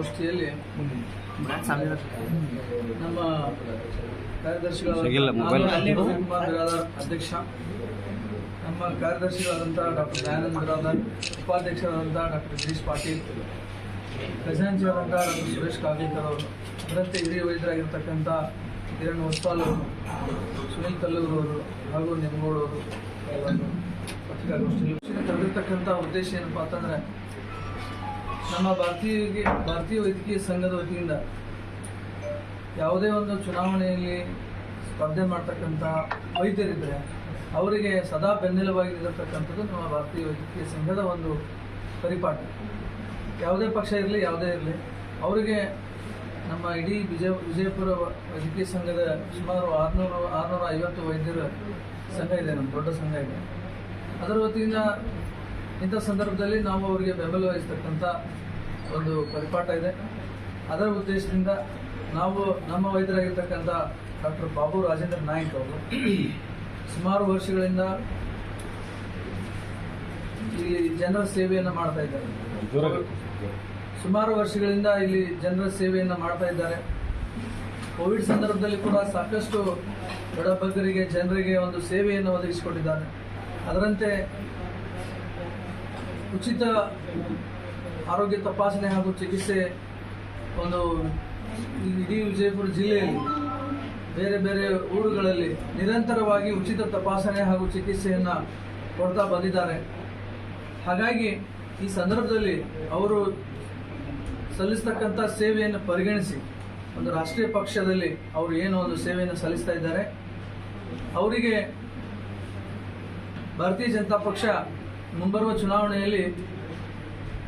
ಪತ್ರಿಕಾಗೋಷ್ಠಿಯಲ್ಲಿ ನಮ್ಮ ಕಾರ್ಯದರ್ಶಿಗಳಾದ ಅಧ್ಯಕ್ಷ ನಮ್ಮ ಕಾರ್ಯದರ್ಶಿಗಳಾದಂಥ ಡಾಕ್ಟರ್ ದಯಾನಂದ ಉಪಾಧ್ಯಕ್ಷರಾದಂತಹ ಉಪಾಧ್ಯಕ್ಷರಾದಂಥ ಡಾಕ್ಟರ್ ಗಿರೀಶ್ ಪಾಟೀಲ್ ಖಜಾಂಚಿಯಾದಂಥ ಡಾಕ್ಟರ್ ಸುರೇಶ್ ಕಾಗೇಕರ್ ಅವರು ಅದರಂತೆ ಹಿರಿಯ ವೈದ್ಯರಾಗಿರ್ತಕ್ಕಂಥ ಕಿರಣ್ ಹೊಸ್ಪಾಲ್ ಅವರು ಸುನೀಲ್ ಕಲ್ಲೂರು ಅವರು ಹಾಗೂ ನಿಮ್ಗೋಡವರು ಪತ್ರಿಕಾಗೋಷ್ಠಿಯಲ್ಲಿ. ಕರೆದಿರ್ತಕ್ಕಂಥ ಉದ್ದೇಶ ಏನಪ್ಪಾ ಅಂತಂದರೆ ನಮ್ಮ ಭಾರತೀಯ ಭಾರತೀಯ ವೈದ್ಯಕೀಯ ಸಂಘದ ವತಿಯಿಂದ ಯಾವುದೇ ಒಂದು ಚುನಾವಣೆಯಲ್ಲಿ ಸ್ಪರ್ಧೆ ಮಾಡ್ತಕ್ಕಂಥ ವೈದ್ಯರಿದ್ದರೆ ಅವರಿಗೆ ಸದಾ ಬೆನ್ನೆಲುಬಾಗಿ ನಿಲ್ಲತಕ್ಕಂಥದ್ದು ನಮ್ಮ ಭಾರತೀಯ ವೈದ್ಯಕೀಯ ಸಂಘದ ಒಂದು ಪರಿಪಾಠ. ಯಾವುದೇ ಪಕ್ಷ ಇರಲಿ, ಯಾವುದೇ ಇರಲಿ, ಅವರಿಗೆ ನಮ್ಮ ಇಡೀ ವಿಜಯ, ವಿಜಯಪುರ ವೈದ್ಯಕೀಯ ಸಂಘದ ಸುಮಾರು ಆರುನೂರು, ಆರುನೂರ ಐವತ್ತು ವೈದ್ಯರ ಸಂಘ ಇದೆ, ನಮ್ಮ ದೊಡ್ಡ ಸಂಘ ಇದೆ. ಅದರ ವತಿಯಿಂದ ಇಂಥ ಸಂದರ್ಭದಲ್ಲಿ ನಾವು ಅವರಿಗೆ ಬೆಂಬಲ ವಹಿಸ್ತಕ್ಕಂಥ ಒಂದು ಪರಿಪಾಠ ಇದೆ. ಅದರ ಉದ್ದೇಶದಿಂದ ನಾವು ನಮ್ಮ ವೈದ್ಯರಾಗಿರ್ತಕ್ಕಂಥ ಡಾಕ್ಟರ್ ಬಾಬು ರಾಜೇಂದ್ರ ನಾಯಕ್ ಅವರು ಸುಮಾರು ವರ್ಷಗಳಿಂದ ಇಲ್ಲಿ ಜನರ ಸೇವೆಯನ್ನು ಮಾಡ್ತಾ ಇದ್ದಾರೆ. ಸುಮಾರು ವರ್ಷಗಳಿಂದ ಇಲ್ಲಿ ಜನರ ಸೇವೆಯನ್ನು ಮಾಡ್ತಾ ಇದ್ದಾರೆ. ಕೋವಿಡ್ ಸಂದರ್ಭದಲ್ಲಿ ಕೂಡ ಸಾಕಷ್ಟು ಬಡಬಗ್ಗರಿಗೆ ಜನರಿಗೆ ಒಂದು ಸೇವೆಯನ್ನು ಒದಗಿಸಿಕೊಟ್ಟಿದ್ದಾರೆ. ಅದರಂತೆ ಉಚಿತ ಆರೋಗ್ಯ ತಪಾಸಣೆ ಹಾಗೂ ಚಿಕಿತ್ಸೆ ಒಂದು ಇಡೀ ವಿಜಯಪುರ ಜಿಲ್ಲೆಯಲ್ಲಿ ಬೇರೆ ಬೇರೆ ಊರುಗಳಲ್ಲಿ ನಿರಂತರವಾಗಿ ಉಚಿತ ತಪಾಸಣೆ ಹಾಗೂ ಚಿಕಿತ್ಸೆಯನ್ನು ಕೊಡ್ತಾ ಬಂದಿದ್ದಾರೆ. ಹಾಗಾಗಿ ಈ ಸಂದರ್ಭದಲ್ಲಿ ಅವರು ಸಲ್ಲಿಸ್ತಕ್ಕಂಥ ಸೇವೆಯನ್ನು ಪರಿಗಣಿಸಿ ಒಂದು ರಾಷ್ಟ್ರೀಯ ಪಕ್ಷದಲ್ಲಿ ಅವರು ಏನು ಒಂದು ಸೇವೆಯನ್ನು ಸಲ್ಲಿಸ್ತಾ ಇದ್ದಾರೆ. ಅವರಿಗೆ ಭಾರತೀಯ ಜನತಾ ಪಕ್ಷ ಮುಂಬರುವ ಚುನಾವಣೆಯಲ್ಲಿ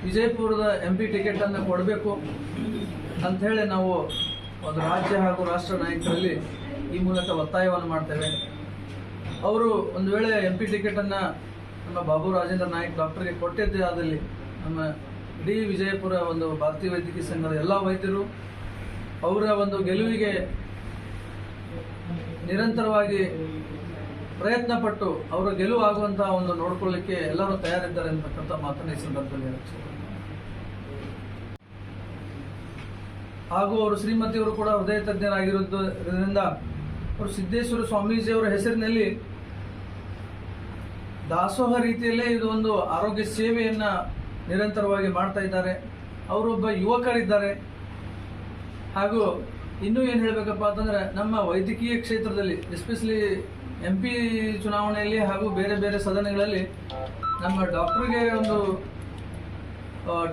ವಿಜಯಪುರದ ಎಂ ಪಿ ಟಿಕೆಟನ್ನು ಕೊಡಬೇಕು ಅಂಥೇಳಿ ನಾವು ಒಂದು ರಾಜ್ಯ ಹಾಗೂ ರಾಷ್ಟ್ರ ನಾಯಕರಲ್ಲಿ ಈ ಮೂಲಕ ಒತ್ತಾಯವನ್ನು ಮಾಡ್ತೇವೆ. ಅವರು ಒಂದು ವೇಳೆ ಎಂ ಪಿ ಟಿಕೆಟನ್ನು ನಮ್ಮ ಬಾಬು ರಾಜೇಂದ್ರ ನಾಯಕ್ ಡಾಕ್ಟರ್ಗೆ ಕೊಟ್ಟಿದ್ದೇ ಆದಲ್ಲಿ ನಮ್ಮ ಇಡೀ ವಿಜಯಪುರ ಒಂದು ಭಾರತೀಯ ವೈದ್ಯಕೀಯ ಸಂಘದ ಎಲ್ಲ ವೈದ್ಯರು ಅವರ ಒಂದು ಗೆಲುವಿಗೆ ನಿರಂತರವಾಗಿ ಪ್ರಯತ್ನ ಪಟ್ಟು ಅವರ ಗೆಲುವು ಆಗುವಂತಹ ಒಂದು ನೋಡ್ಕೊಳ್ಳಿಕ್ಕೆ ಎಲ್ಲರೂ ತಯಾರಿದ್ದಾರೆ ಅಂತಕ್ಕಂಥ ಮಾತನ್ನ ಈ ಸಂದರ್ಭದಲ್ಲಿ ಹಾಗೂ ಅವರು ಶ್ರೀಮತಿಯವರು ಕೂಡ ಹೃದಯ ತಜ್ಞರಾಗಿರೋದ್ರಿಂದ ಅವರು ಸಿದ್ದೇಶ್ವರ ಸ್ವಾಮೀಜಿಯವರ ಹೆಸರಿನಲ್ಲಿ ದಾಸೋಹ ರೀತಿಯಲ್ಲೇ ಇದು ಒಂದು ಆರೋಗ್ಯ ಸೇವೆಯನ್ನು ನಿರಂತರವಾಗಿ ಮಾಡ್ತಾ ಇದ್ದಾರೆ. ಅವರೊಬ್ಬ ಯುವಕರಿದ್ದಾರೆ. ಹಾಗೂ ಇನ್ನೂ ಏನು ಹೇಳಬೇಕಪ್ಪ ಅಂತಂದ್ರೆ ನಮ್ಮ ವೈದ್ಯಕೀಯ ಕ್ಷೇತ್ರದಲ್ಲಿ ಎಸ್ಪೆಷಲಿ ಎಂ ಪಿ ಚುನಾವಣೆಯಲ್ಲಿ ಹಾಗೂ ಬೇರೆ ಬೇರೆ ಸದನಗಳಲ್ಲಿ ನಮ್ಮ ಡಾಕ್ಟ್ರಿಗೆ ಒಂದು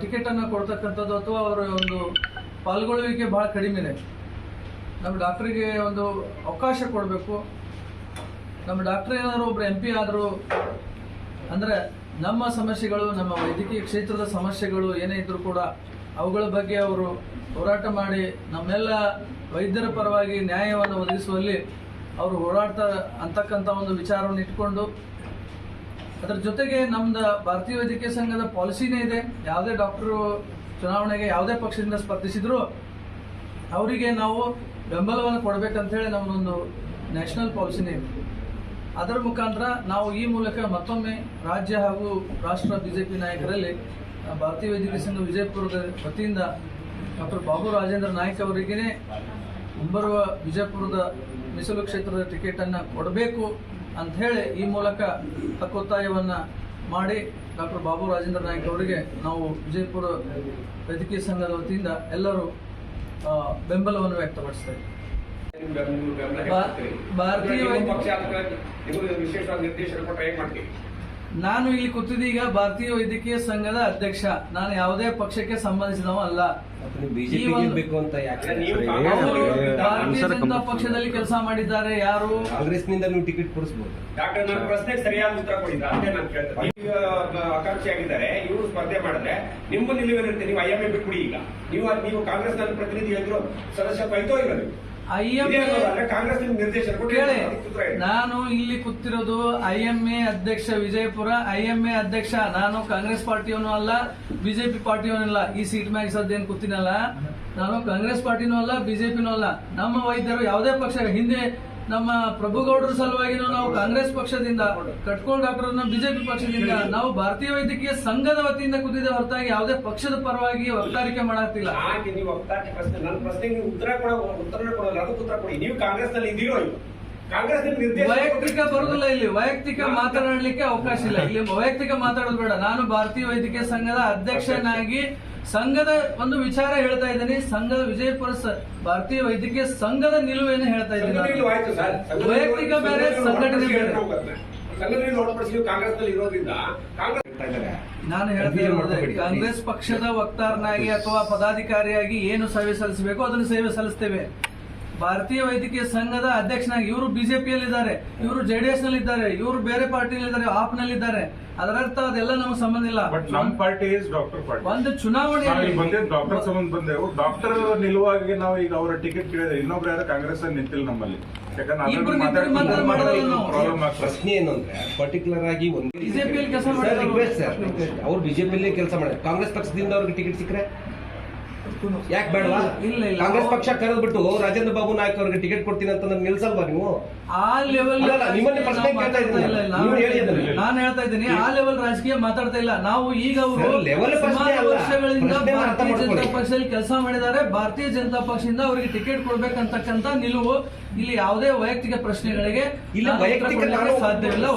ಟಿಕೆಟನ್ನು ಕೊಡ್ತಕ್ಕಂಥದ್ದು ಅಥವಾ ಅವರ ಒಂದು ಪಾಲ್ಗೊಳ್ಳುವಿಕೆ ಭಾಳ ಕಡಿಮೆ ಇದೆ. ನಮ್ಮ ಡಾಕ್ಟ್ರಿಗೆ ಒಂದು ಅವಕಾಶ ಕೊಡಬೇಕು. ನಮ್ಮ ಡಾಕ್ಟರ್ ಏನಾದರೂ ಒಬ್ಬರು ಎಂ ಪಿ ಆದರೂ, ಅಂದರೆ ನಮ್ಮ ಸಮಸ್ಯೆಗಳು, ನಮ್ಮ ವೈದ್ಯಕೀಯ ಕ್ಷೇತ್ರದ ಸಮಸ್ಯೆಗಳು ಏನೇ ಇದ್ದರೂ ಕೂಡ ಅವುಗಳ ಬಗ್ಗೆ ಅವರು ಹೋರಾಟ ಮಾಡಿ ನಮ್ಮೆಲ್ಲ ವೈದ್ಯರ ಪರವಾಗಿ ನ್ಯಾಯವನ್ನು ಒದಗಿಸುವಲ್ಲಿ ಅವರು ಹೋರಾಡ್ತಾ ಅಂತಕ್ಕಂಥ ಒಂದು ವಿಚಾರವನ್ನು ಇಟ್ಕೊಂಡು ಅದರ ಜೊತೆಗೆ ನಮ್ದು ಭಾರತೀಯ ವೈದ್ಯಕೀಯ ಸಂಘದ ಪಾಲಿಸಿನೇ ಇದೆ. ಯಾವುದೇ ಡಾಕ್ಟರು ಚುನಾವಣೆಗೆ ಯಾವುದೇ ಪಕ್ಷದಿಂದ ಸ್ಪರ್ಧಿಸಿದ್ರು ಅವರಿಗೆ ನಾವು ಬೆಂಬಲವನ್ನು ಕೊಡಬೇಕಂತೇಳಿ ನಮ್ಮದೊಂದು ನ್ಯಾಷನಲ್ ಪಾಲಿಸಿನೇ ಇದೆ. ಅದರ ಮುಖಾಂತರ ನಾವು ಈ ಮೂಲಕ ಮತ್ತೊಮ್ಮೆ ರಾಜ್ಯ ಹಾಗೂ ರಾಷ್ಟ್ರ ಬಿಜೆಪಿ ನಾಯಕರಲ್ಲಿ, ಭಾರತೀಯ ವೈದ್ಯಕೀಯ ಸಂಘ ವಿಜಯಪುರದ ವತಿಯಿಂದ ಡಾಕ್ಟರ್ ಬಾಬು ರಾಜೇಂದ್ರ ನಾಯ್ಕ್ ಅವರಿಗೇ ಮುಂಬರುವ ವಿಜಯಪುರದ ಮೀಸಲು ಕ್ಷೇತ್ರದ ಟಿಕೆಟನ್ನು ಕೊಡಬೇಕು ಅಂತ ಹೇಳಿ ಈ ಮೂಲಕ ಹಕ್ಕೊತ್ತಾಯವನ್ನು ಮಾಡಿ ಡಾಕ್ಟರ್ ಬಾಬು ರಾಜೇಂದ್ರ ನಾಯ್ಕ ಅವರಿಗೆ ನಾವು ವಿಜಯಪುರ ವೈದ್ಯಕೀಯ ಸಂಘದ ವತಿಯಿಂದ ಎಲ್ಲರೂ ಬೆಂಬಲವನ್ನು ವ್ಯಕ್ತಪಡಿಸ್ತೇವೆ ಭಾರತೀಯ ನಿಮಗೆ ನಿರ್ದೇಶನ ಕೊಟ್ಟರೆ ಹೇಗೆ ಮಾಡ್ತೀವಿ ನಾನು ಇಲ್ಲಿ ಕೂತಿದ್ದೀಗ ಭಾರತೀಯ ವೈದ್ಯಕೀಯ ಸಂಘದ ಅಧ್ಯಕ್ಷ. ನಾನು ಯಾವುದೇ ಪಕ್ಷಕ್ಕೆ ಸಂಬಂಧಿಸಿದವ ಅಲ್ಲ. ಅಂತ ಭಾರತೀಯ ಜನತಾ ಪಕ್ಷದಲ್ಲಿ ಕೆಲಸ ಮಾಡಿದ್ದಾರೆ ಯಾರು? ಕಾಂಗ್ರೆಸ್ನಿಂದ ನೀವು ಟಿಕೆಟ್ ಕೊಡಿಸಬಹುದು ಡಾಕ್ಟರ್ ನನ್ನ ಪ್ರಶ್ನೆಗೆ ಸರಿಯಾದ ಉತ್ತರ ಕೊಡಿಲ್ಲ ಅದೇ ನಾನು ಕೇಳ್ತೇನೆ. ಈಗ ಆಕಾಂಕ್ಷಿ ಆಗಿದ್ದಾರೆ ಇವರು ಸ್ಪರ್ಧೆ ಮಾಡಿದ್ರೆ ನಿಮ್ಮ ನಿಲುವೇನಿರುತ್ತೆ ನೀವು ಐಎಂಎ ಬಿಟ್ಬಿಡಿ ಈಗ. ನೀವು ನೀವು ಕಾಂಗ್ರೆಸ್ ನನ್ನ ಪ್ರತಿನಿಧಿ ಹೇಳಿದ್ರು ಸದಸ್ಯ ಬೈತೋ ಇಲ್ಲ ನೀವು ನಾನು ಇಲ್ಲಿ ಕೂತಿರೋದು ಐ ಎಂ ಎ ಅಧ್ಯಕ್ಷ ವಿಜಯಪುರ ಐ ಎಂ ಎ ಅಧ್ಯಕ್ಷ ನಾನು ಕಾಂಗ್ರೆಸ್ ಪಾರ್ಟಿಯವನು ಅಲ್ಲ ಬಿಜೆಪಿ ಪಾರ್ಟಿಯವನು ಅಲ್ಲ ಈ ಸೀಟ್ ಮ್ಯಾಗ ಸದ್ದೇನು ಕೂತಿನಲ್ಲ? ನಾನು ಕಾಂಗ್ರೆಸ್ ಪಾರ್ಟಿನೂ ಅಲ್ಲ ಬಿಜೆಪಿನೂ ಅಲ್ಲ. ನಮ್ಮ ವೈದ್ಯರು ಯಾವುದೇ ಪಕ್ಷ ಹಿಂದೆ ನಮ್ಮ ಪ್ರಭುಗೌಡರ ಸಲುವಾಗಿನೂ ನಾವು ಕಾಂಗ್ರೆಸ್ ಪಕ್ಷದಿಂದ ಕಟ್ಕೊಂಡು ಡಾಕ್ಟರ್ ಬಿಜೆಪಿ ಪಕ್ಷದಿಂದ ನಾವು ಭಾರತೀಯ ವೈದ್ಯಕೀಯ ಸಂಘದ ವತಿಯಿಂದ ಕುದಿದ ಹೊರತಾಗಿ ಯಾವುದೇ ಪಕ್ಷದ ಪರವಾಗಿ ವಕ್ತಾರಿಕೆ ಮಾಡಾಕ್ತಿಲ್ಲ ನನ್ನ ಪ್ರಶ್ನೆಗೆ ಉತ್ತರ ಕೊಡ ಉತ್ತರ ಕೊಡೋಲ್ಲ ಅದಕ್ಕೆ ಉತ್ತರ ಕೊಡಿ. ನೀವು ಕಾಂಗ್ರೆಸ್ನಲ್ಲಿ ಇದೀರೋ ವೈಯಕ್ತಿಕ ಬರುದಿಲ್ಲ ಇಲ್ಲಿ. ವೈಯಕ್ತಿಕ ಮಾತನಾಡ್ಲಿಕ್ಕೆ ಅವಕಾಶ ಇಲ್ಲ. ಇಲ್ಲಿ ವೈಯಕ್ತಿಕ ಮಾತಾಡೋದು ಬೇಡ. ನಾನು ಭಾರತೀಯ ವೈದ್ಯಕೀಯ ಸಂಘದ ಅಧ್ಯಕ್ಷನಾಗಿ ಸಂಘದ ಒಂದು ವಿಚಾರ ಹೇಳ್ತಾ ಇದ್ದೀನಿ ಸಂಘದ ವಿಜಯಪುರ ಸ- ಭಾರತೀಯ ವೈದ್ಯಕೀಯ ಸಂಘದ ನಿಲುವೇನು ಹೇಳ್ತಾ ಇದ್ದೀನಿ ವೈಯಕ್ತಿಕ ಬೇರೆ, ಸಂಘಟನೆ ಬೇರೆ. ಸಂಘಟನೆ ಹೊರತುಪಡಿಸಿ ಕಾಂಗ್ರೆಸ್ನಲ್ಲಿ ಇರೋದ್ರಿಂದ ಕಾಂಗ್ರೆಸ್ ಹೇಳ್ತಾ ಇದ್ದಾರೆ. ನಾನು ಹೇಳ್ತಾ ಇರೋದು. ಕಾಂಗ್ರೆಸ್ ಪಕ್ಷದ ವಕ್ತಾರನಾಗಿ ಅಥವಾ ಪದಾಧಿಕಾರಿಯಾಗಿ ಏನು ಸೇವೆ ಸಲ್ಲಿಸಬೇಕು ಅದನ್ನು ಸೇವೆ ಸಲ್ಲಿಸ್ತೇವೆ ಭಾರತೀಯ ವೈದ್ಯಕೀಯ ಸಂಘದ ಅಧ್ಯಕ್ಷನಾಗಿ ಇವರು ಬಿಜೆಪಿಯಲ್ಲಿ ಇದ್ದಾರೆ ಇವರು ಜೆಡಿಎಸ್ನಲ್ಲಿ ಇದ್ದಾರೆ ಇವರು ಬೇರೆ ಪಾರ್ಟಿಯಲ್ಲಿದ್ದಾರೆ ಆಪ್ನಲ್ಲಿ ಇದ್ದಾರೆ ಅದರರ್ಥ ಅದೆಲ್ಲ ನಮಗೆ ಸಂಬಂಧ ಇಲ್ಲ. ಬಟ್ ನಮ್ ಪಾರ್ಟಿ ಇಸ್ ಡಾಕ್ಟರ್ ಪಾರ್ಟಿ. ಒಂದು ಚುನಾವಣೆ ಡಾಕ್ಟರ್ ಸಂಬಂಧ ಬಂದೆವು ಡಾಕ್ಟರ್ ನಿಲುವಾಗಿ ನಾವು ಈಗ ಅವರ ಟಿಕೆಟ್ ಕೇಳಿದ್ರೆ ಇನ್ನೊಬ್ರು ಯಾರು ಕಾಂಗ್ರೆಸ್ ಅಲ್ಲಿ ನಿಂತಿಲ್ಲ ನಮ್ಮಲ್ಲಿ. ಪ್ರಶ್ನೆ ಏನು ಅಂದ್ರೆ ಪರ್ಟಿಕ್ಯುಲರ್ ಆಗಿ ಒಂದು ಬಿಜೆಪಿಯಲ್ಲಿ ಕೆಲಸ ಮಾಡಿದ್ರು ರಿಕ್ವೆಸ್ಟ್ ಸರ್ ಅವ್ರು ಬಿಜೆಪಿಯಲ್ಲಿ ಕೆಲಸ ಮಾಡಿದ್ರೆ ಕಾಂಗ್ರೆಸ್ ಪಕ್ಷದಿಂದ ಅವ್ರಿಗೆ ಟಿಕೆಟ್ ಸಿಕ್ಕರೆ? ಯಾಕೆ ಬೇಡವಾ ಇಲ್ಲ, ಇಲ್ಲ. ಕಾಂಗ್ರೆಸ್ ಪಕ್ಷ ಕರೆದ್ಬಿಟ್ಟು ರಾಜೇಂದ್ರ ಬಾಬು ನಾಯ್ಕ ಅವ್ರಿಗೆ ಟಿಕೆಟ್ ಕೊಡ್ತೀನಿ ಅಂತ ನಮ್ಗೆ ನಿಲ್ಸಲ್ವಾ ನೀವು ಆ ಲೆವೆಲ್ ನಿಮ್ಮನ್ನ ಪ್ರಶ್ನೆ ಕೇಳ್ತಾ ಇದ್ದೀನಿ. ನೀವು ಹೇಳಿ ನಾನು ಹೇಳ್ತಾ ಇದ್ದೀನಿ ಆ ಲೆವೆಲ್ ರಾಜಕೀಯ ಮಾತಾಡ್ತಾ ಇಲ್ಲ ನಾವು ಈಗ ಅವರು. ವರ್ಷಗಳಿಂದ ಭಾರತೀಯ ಜನತಾ. ಪಕ್ಷದಲ್ಲಿ ಕೆಲಸ ಮಾಡಿದ್ದಾರೆ ಭಾರತೀಯ ಜನತಾ ಪಕ್ಷದಿಂದ ಅವರಿಗೆ ಟಿಕೆಟ್ ಕೊಡ್ಬೇಕಂತಕ್ಕಂತ ನಿಲುವು ಇಲ್ಲಿ ಯಾವುದೇ ವೈಯಕ್ತಿಕ ಪ್ರಶ್ನೆಗಳಿಗೆ ಇಲ್ಲ, ವೈಯಕ್ತಿಕ ಸಾಧ್ಯವಿಲ್ಲ